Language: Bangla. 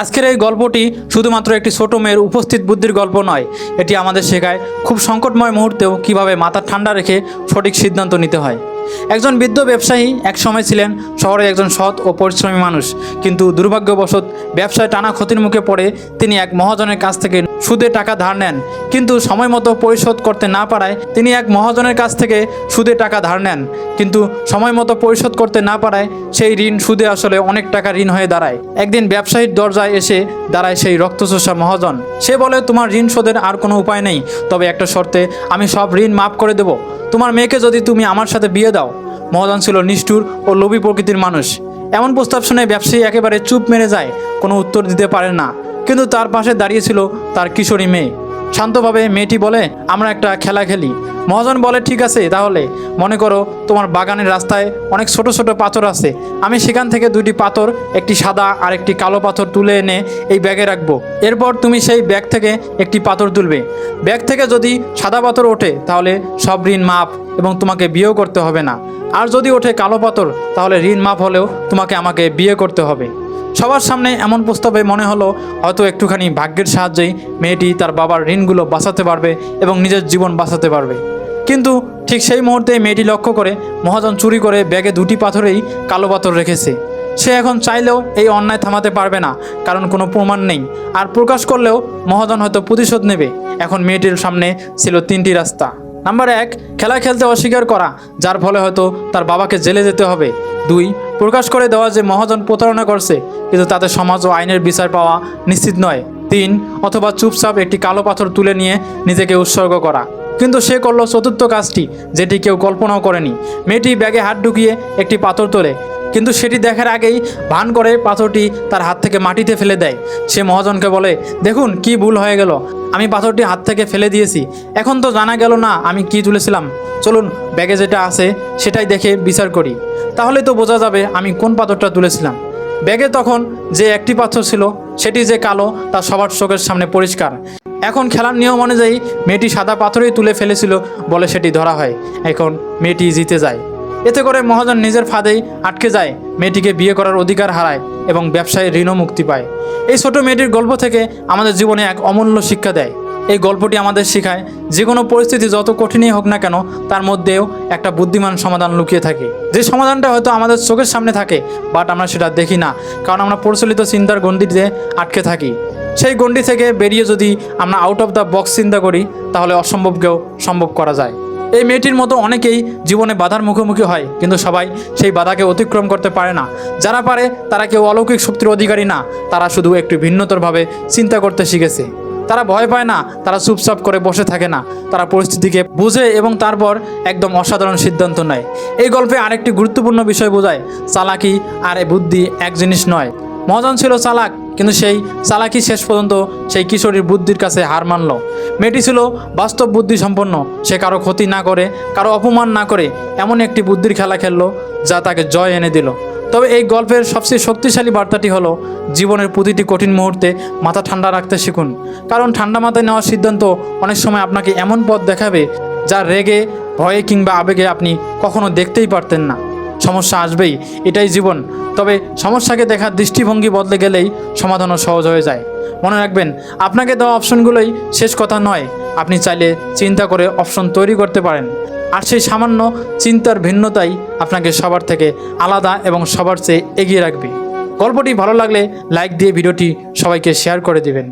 আজকের এই গল্পটি শুধুমাত্র একটি ছোট মেয়ের উপস্থিত বুদ্ধির গল্প নয়, এটি আমাদের শেখায় খুব সংকটময় মুহূর্তেও কীভাবে মাথা ঠান্ডা রেখে সঠিক সিদ্ধান্ত নিতে হয়। একজন বৃদ্ধ ব্যবসায়ী এক সময় ছিলেন শহরে একজন সৎ ও পরিশ্রমী মানুষ, কিন্তু দুর্ভাগ্যবশত ব্যবসায় টানা ক্ষতির মুখে পড়ে তিনি এক মহাজনের কাছ থেকে সুদে টাকা ধার নেন, কিন্তু সময় মতো পরিশোধ করতে না পারায় তিনি এক মহাজনের কাছ থেকে সুদে টাকা ধার নেন, কিন্তু সময় মতো পরিশোধ করতে না পারায় সেই ঋণ সুদে আসলে অনেক টাকা ঋণ হয়ে দাঁড়ায়। একদিন ব্যবসায়ীর দরজায় এসে দাঁড়ায় সেই রক্তচোষা মহাজন। সে বলে, তোমার ঋণ শোধের আর কোনো উপায় নেই, তবে একটা শর্তে আমি সব ঋণ মাফ করে দেব। তোমার মেয়েকে যদি তুমি আমার সাথে বিয়ে দাও। মহাজন ছিল নিষ্ঠুর ও লোভী প্রকৃতির মানুষ। এমন প্রস্তাব শুনে ব্যবসায়ী একেবারে চুপ মেরে যায়, কোনো উত্তর দিতে পারে না। কিন্তু তার পাশে দাঁড়িয়েছিল তার কিশোরী মেয়ে। শান্তভাবে মেয়েটি বলে, আমরা একটা খেলা খেলি। মহাজন বলে, ঠিক আছে, তাহলে। মনে করো তোমার বাগানের রাস্তায় অনেক ছোট ছোট পাথর আছে। আমি সেখান থেকে দুটি পাথর, একটি সাদা আর একটি কালো পাথর তুলে এনে এই ব্যাগে রাখব। এরপর তুমি সেই ব্যাগ থেকে একটি পাথর তুলবে। ব্যাগ থেকে যদি সাদা পাথর ওঠে, তাহলে সব ঋণ মাপ এবং তোমাকে বিয়েও করতে হবে না। আর যদি ওঠে কালো পাথর, তাহলে ঋণ মাপ হলেও তোমাকে আমাকে বিয়ে করতে হবে। সবার সামনে এমন প্রস্তাবে মনে হলো, হয়তো একটুখানি ভাগ্যের সাহায্যেই মেয়েটি তার বাবার ঋণগুলো বাঁচাতে পারবে এবং নিজের জীবন বাঁচাতে পারবে। কিন্তু ঠিক সেই মুহূর্তে মেয়েটি লক্ষ্য করে মহাজন চুরি করে ব্যাগে দুটি পাথরেই কালো পাথর রেখেছে। সে এখন চাইলেও এই অন্যায় থামাতে পারবে না, কারণ কোনো প্রমাণ নেই। আর প্রকাশ করলেও মহাজন হয়তো প্রতিশোধ নেবে। এখন মেয়েটির সামনে ছিল তিনটি রাস্তা। নাম্বার এক খেলা খেলতে অস্বীকার করা, যার ফলে হয়তো তার বাবাকে জেলে যেতে হবে। দুই প্রকাশ করে দেওয়া যে মহাজন প্রতারণা করছে, কিন্তু তাদের সমাজ ও আইনের বিচার পাওয়া নিশ্চিত নয়। তিন, অথবা চুপচাপ একটি কালো পাথর তুলে নিয়ে নিজেকে উৎসর্গ করা। কিন্তু সে করল চতুর্থ কাজটি, যেটি কেউ কল্পনাও করেনি। মেয়েটি ব্যাগে হাত ঢুকিয়ে একটি পাথর তোলে, কিন্তু সেটি দেখার আগেই ভান করে পাথরটি তার হাত থেকে মাটিতে ফেলে দেয়। সে মহাজনকে বলে, দেখুন, কি ভুল হয়ে গেল। আমি পাথরটি হাত থেকে ফেলে দিয়েছি। এখন তো জানা গেল না আমি কি তুলেছিলাম। চলুন, ব্যাগে যেটা আছে সেটাই দেখে বিচার করি। তাহলে তো বোঝা যাবে আমি কোন পাথরটা তুলেছিলাম। ব্যাগে তখন যে একটি পাথর ছিল, সেটি যে কালো, তা সবার চোখের সামনে পরিষ্কার। এখন খেলার নিয়ম অনুযায়ী মেয়েটি সাদা পাথরেই তুলে ফেলেছিল বলে সেটি ধরা হয়। এখন মেয়েটি জিতে যায়। এতে করে মহাজন নিজের ফাঁদেই আটকে যায়, মেয়েটিকে বিয়ে করার অধিকার হারায় এবং ব্যবসায় ঋণও মুক্তি পায়। এই ছোট মেয়েটির গল্প থেকে আমাদের জীবনে এক অমূল্য শিক্ষা দেয়। এই গল্পটি আমাদের শেখায়, যে কোনো পরিস্থিতি যত কঠিনই হোক না কেন, তার মধ্যেও একটা বুদ্ধিমান সমাধান লুকিয়ে থাকে। যে সমাধানটা হয়তো আমাদের চোখের সামনে থাকে, বাট আমরা সেটা দেখি না, কারণ আমরা প্রচলিত চিন্তার গণ্ডিতে আটকে থাকি। সেই গণ্ডি থেকে বেরিয়ে যদি আমরা আউট অফ দ্য বক্স চিন্তা করি, তাহলে অসম্ভবকেও সম্ভব করা যায়। এই মেয়েটির মতো অনেকেই জীবনে বাধার মুখোমুখি হয়, কিন্তু সবাই সেই বাধাকে অতিক্রম করতে পারে না। যারা পারে, তারা কেউ অলৌকিক শক্তির অধিকারী না, তারা শুধু একটু ভিন্নতরভাবে চিন্তা করতে শিখেছে। তারা ভয় পায় না, তারা চুপচাপ করে বসে থাকে না। তারা পরিস্থিতিকে বুঝে এবং তারপর একদম অসাধারণ সিদ্ধান্ত নেয়। এই গল্পে আরেকটি গুরুত্বপূর্ণ বিষয় বোঝায়, চালাকি আর বুদ্ধি এক জিনিস নয়। মহাজন ছিল চালাক, কিন্তু সেই চালাকি শেষ পর্যন্ত সেই কিশোরীর বুদ্ধির কাছে হার মানল। মেয়েটি ছিল বাস্তব বুদ্ধি সম্পন্ন। সে কারও ক্ষতি না করে, কারও অপমান না করে এমন একটি বুদ্ধির খেলা খেললো যা তাকে জয় এনে দিল। তবে এই গল্পের সবচেয়ে শক্তিশালী বার্তাটি হলো, জীবনের প্রতিটি কঠিন মুহূর্তে মাথা ঠান্ডা রাখতে শিখুন। কারণ ঠান্ডা মাথায় নেওয়ার সিদ্ধান্ত অনেক সময় আপনাকে এমন পথ দেখাবে যা রেগে, ভয়ে কিংবা আবেগে আপনি কখনো দেখতেই পারতেন না। সমস্যা আসবেই, এটাই জীবন। তবে সমস্যাকে দেখার দৃষ্টিভঙ্গি বদলে গেলেই সমাধানও সহজ হয়ে যায়। মনে রাখবেন, আপনাকে দেওয়া অপশনগুলোই শেষ কথা নয়। আপনি চাইলে চিন্তা করে অপশন তৈরি করতে পারেন। আর সেই সামান্য চিন্তার ভিন্নতাই আপনাকে সবার থেকে আলাদা এবং সবার চেয়ে এগিয়ে রাখবে। গল্পটি ভালো লাগলে লাইক দিয়ে ভিডিওটি সবাইকে শেয়ার করে দিবেন।